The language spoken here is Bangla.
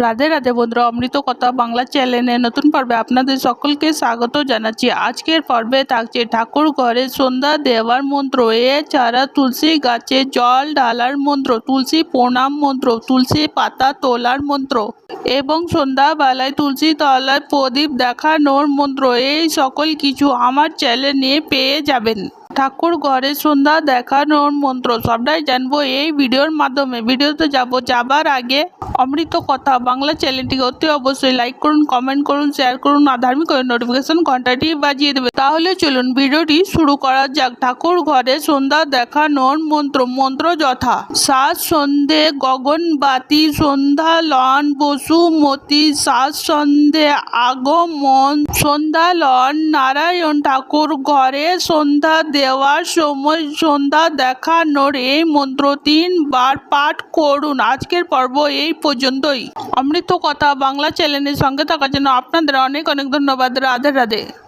রাধে রাধে বন্ধুরা, অমৃত কথা বাংলা চ্যানেলে নতুন পর্বে আপনাদের সকলকে স্বাগত জানাচ্ছি। আজকের পর্বে থাকছে ঠাকুর ঘরে সন্ধ্যা দেওয়ার মন্ত্র। এছাড়া তুলসী গাছে জল ঢালার মন্ত্র, তুলসী প্রণাম মন্ত্র, তুলসী পাতা তোলার মন্ত্র এবং সন্ধ্যাবেলায় তুলসী তলায় প্রদীপ দেখানোর মন্ত্র। এই সকল কিছু আমার চ্যানেলে পেয়ে যাবেন। ঠাকুর ঘরে সন্ধ্যা দেখানোর মন্ত্র। সবটাই জানব এই ভিডিওর মাধ্যমে। ভিডিওতে যাব যাবার আগে অমৃত কথা। বাংলা চ্যানেলটিকে অতি অবশ্যই লাইক করুন কমেন্ট করুন শেয়ার করুন, আর ধার্মিক নোটিফিকেশন ঘন্টাটি বাজিয়ে দেবে। তাহলে চলুন ভিডিওটি শুরু করা যাক। ঠাকুর ঘরে সন্ধ্যা দেখানোর মন্ত্র মন্ত্র যথা। সাত সন্ধে গগনবাতি সন্ধ্যা লন বসুমতী সাত সন্ধে আগমন, সন্ধ্যা লন নারায়ণ। ঠাকুর ঘরে সন্ধ্যা দেওয়ার সময় সন্ধ্যা দেখানোর এই মন্ত্র তিনবার পাঠ করুন। আজকের পর্ব এই পর্যন্তই। অমৃত কথা বাংলা চ্যানেলের সঙ্গে থাকার জন্য আপনাদের অনেক অনেক ধন্যবাদ। রাধে রাধে।